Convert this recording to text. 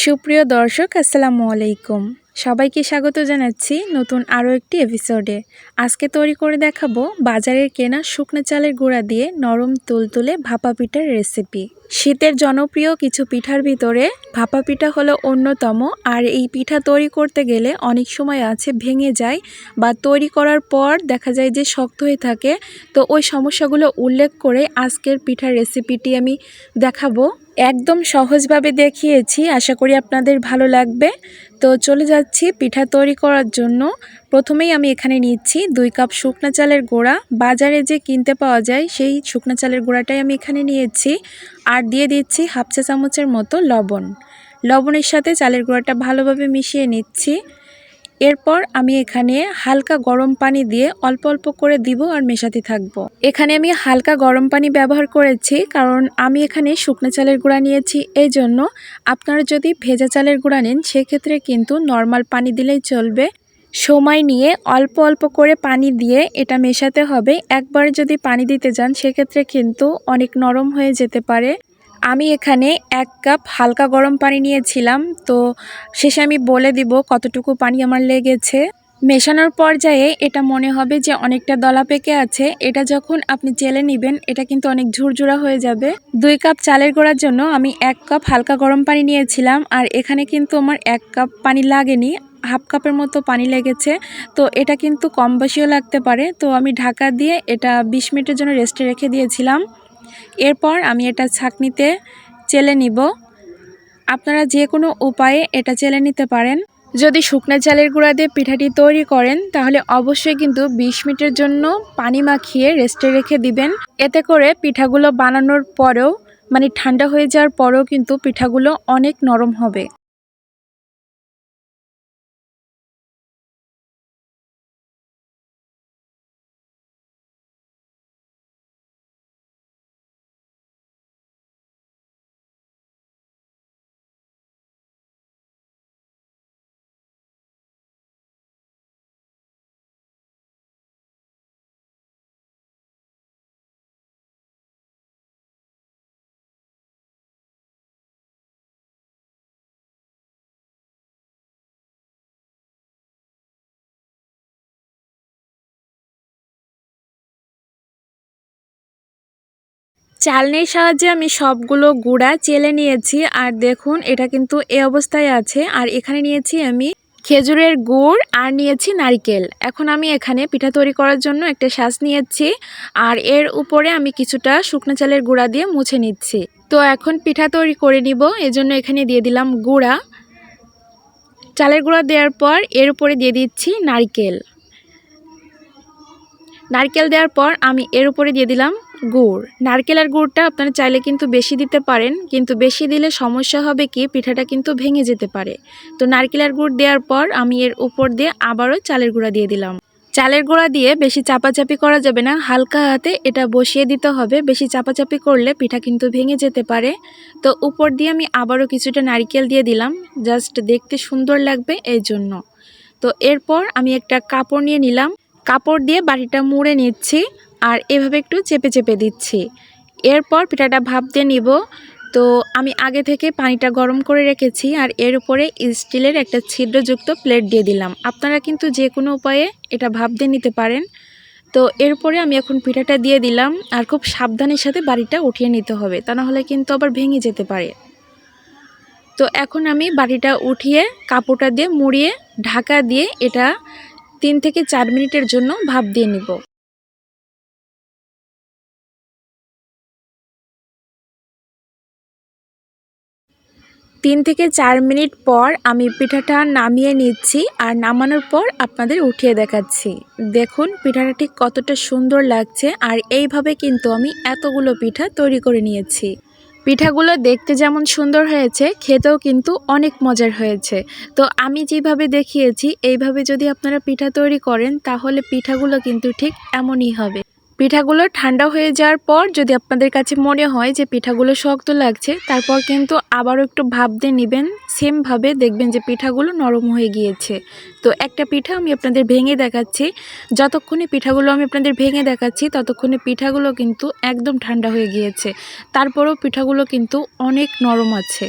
সুপ্রিয় দর্শক, আসসালামু আলাইকুম। সবাইকে স্বাগত জানাচ্ছি নতুন আরও একটি এপিসোডে আজকে তৈরি করে দেখাবো বাজারের কেনা শুকনো চালের গুঁড়া দিয়ে নরম তুলতুলে ভাপা পিঠার রেসিপি শীতের জনপ্রিয় কিছু পিঠার ভিতরে ভাপা পিঠা হলো অন্যতম, আর এই পিঠা তৈরি করতে গেলে অনেক সময় আছে, ভেঙে যায় বা তৈরি করার পর দেখা যায় যে শক্ত হয়ে থাকে। তো ওই সমস্যাগুলো উল্লেখ করে আজকের পিঠার রেসিপিটি আমি দেখাবো। একদম সহজভাবে দেখিয়েছি, আশা করি আপনাদের ভালো লাগবে। তো চলে যাচ্ছি পিঠা তৈরি করার জন্য। প্রথমেই আমি এখানে নিচ্ছি দুই কাপ শুকনা চালের গুঁড়া। বাজারে যে কিনতে পাওয়া যায় সেই শুকনা চালের গুঁড়াটাই আমি এখানে নিয়েছি। আর দিয়ে দিচ্ছি হাফ চা চামচের মতো লবণ। লবণের সাথে চালের গুঁড়াটা ভালোভাবে মিশিয়ে নিচ্ছি। এরপর আমি এখানে হালকা গরম পানি দিয়ে অল্প অল্প করে দিব আর মেশাতে থাকব। এখানে আমি হালকা গরম পানি ব্যবহার করেছি কারণ আমি এখানে শুকনো চালের গুঁড়া নিয়েছি। এই জন্য আপনারা যদি ভেজা চালের গুঁড়া নেন, সেক্ষেত্রে কিন্তু নর্মাল পানি দিলেই চলবে। সময় নিয়ে অল্প অল্প করে পানি দিয়ে এটা মেশাতে হবে। একবার যদি পানি দিতে যান, সেক্ষেত্রে কিন্তু অনেক নরম হয়ে যেতে পারে। আমি এখানে এক কাপ হালকা গরম পানি নিয়েছিলাম, তো শেষে আমি বলে দিব কতটুকু পানি আমার লেগেছে। মেশানোর পর্যায়ে এটা মনে হবে যে অনেকটা দলা পেকে আছে। এটা যখন আপনি চেলে নেবেন, এটা কিন্তু অনেক ঝুরঝুরা হয়ে যাবে। দুই কাপ চালের গোড়ার জন্য আমি এক কাপ হালকা গরম পানি নিয়েছিলাম, আর এখানে কিন্তু আমার এক কাপ পানি লাগেনি। হাফ কাপের মতো পানি লেগেছে। তো এটা কিন্তু কম বেশিও লাগতে পারে। তো আমি ঢাকা দিয়ে এটা বিশ মিনিটের জন্য রেস্টে রেখে দিয়েছিলাম। এরপর আমি এটা ছাকনিতে চেলে নিব। আপনারা যে কোনো উপায়ে এটা চেলে নিতে পারেন। যদি শুকনো চালের গুঁড়া দিয়ে পিঠাটি তৈরি করেন, তাহলে অবশ্যই কিন্তু ২০ মিনিটের জন্য পানি মাখিয়ে রেস্টে রেখে দিবেন। এতে করে পিঠাগুলো বানানোর পরেও মানে ঠান্ডা হয়ে যাওয়ার পরেও কিন্তু পিঠাগুলো অনেক নরম হবে। চালনির সাহায্যে আমি সবগুলো গুঁড়া চেলে নিয়েছি, আর দেখুন এটা কিন্তু এ অবস্থায় আছে। আর এখানে নিয়েছি আমি খেজুরের গুড় আর নিয়েছি নারিকেল। এখন আমি এখানে পিঠা তৈরি করার জন্য একটা শ্বাস নিয়েছি, আর এর উপরে আমি কিছুটা শুকনো চালের গুঁড়া দিয়ে মুছে নিচ্ছি। তো এখন পিঠা তৈরি করে নিব, এজন্য এখানে দিয়ে দিলাম গুঁড়া। চালের গুঁড়া দেওয়ার পর এর উপরে দিয়ে দিচ্ছি নারকেল। নারকেল দেওয়ার পর আমি এর উপরে দিয়ে দিলাম গুড়। নারকেলের গুড়টা আপনারা চাইলে কিন্তু বেশি দিতে পারেন, কিন্তু বেশি দিলে সমস্যা হবে কি, পিঠাটা কিন্তু ভেঙে যেতে পারে। তো নারকেলের গুড় দেওয়ার পর আমি এর উপর দিয়ে আবারও চালের গুঁড়া দিয়ে দিলাম। চালের গুঁড়া দিয়ে বেশি চাপাচাপি করা যাবে না, হালকা হাতে এটা বসিয়ে দিতে হবে। বেশি চাপাচাপি করলে পিঠা কিন্তু ভেঙে যেতে পারে। তো উপর দিয়ে আমি আবারও কিছুটা নারকেল দিয়ে দিলাম, জাস্ট দেখতে সুন্দর লাগবে এই জন্য। তো এরপর আমি একটা কাপড় নিয়ে নিলাম। কাপড় দিয়ে বাটিটা মুড়ে নিচ্ছি। আর এভাবে একটু চেপে চেপে দিচ্ছি। এরপর পিঠাটা ভাপ দিয়ে নিব। তো আমি আগে থেকে পানিটা গরম করে রেখেছি আর এর উপরে স্টিলের একটা ছিদ্রযুক্ত প্লেট দিয়ে দিলাম। আপনারা কিন্তু যে কোনো উপায়ে এটা ভাপ দিয়ে নিতে পারেন। তো এরপরে আমি এখন পিঠাটা দিয়ে দিলাম আর খুব সাবধানের সাথে বাড়িটা উঠিয়ে নিতে হবে, তা নাহলে কিন্তু আবার ভেঙে যেতে পারে। তো এখন আমি বাড়িটা উঠিয়ে কাপড়টা দিয়ে মুড়িয়ে ঢাকা দিয়ে এটা তিন থেকে চার মিনিটের জন্য ভাপ দিয়ে নিব। তিন থেকে চার মিনিট পর আমি পিঠাটা নামিয়ে নিচ্ছি আর নামানোর পর আপনাদের উঠিয়ে দেখাচ্ছি। দেখুন পিঠাটা ঠিক কতটা সুন্দর লাগছে আর এইভাবে কিন্তু আমি এতগুলো পিঠা তৈরি করে নিয়েছি। পিঠাগুলো দেখতে যেমন সুন্দর হয়েছে, খেতেও কিন্তু অনেক মজার হয়েছে। তো আমি যেভাবে দেখিয়েছি, এইভাবে যদি আপনারা পিঠা তৈরি করেন, তাহলে পিঠাগুলো কিন্তু ঠিক এমনই হবে। পিঠাগুলো ঠান্ডা হয়ে যাওয়ার পর যদি আপনাদের কাছে মনে হয় যে পিঠাগুলো শক্ত লাগছে, তারপর কিন্তু আবারও একটু ভাব দিয়ে নেবেন। সেমভাবে দেখবেন যে পিঠাগুলো নরম হয়ে গিয়েছে। তো একটা পিঠা আমি আপনাদের ভেঙে দেখাচ্ছি। যতক্ষণে পিঠাগুলো আমি আপনাদের ভেঙে দেখাচ্ছি, ততক্ষণে পিঠাগুলো কিন্তু একদম ঠান্ডা হয়ে গিয়েছে। তারপরেও পিঠাগুলো কিন্তু অনেক নরম আছে।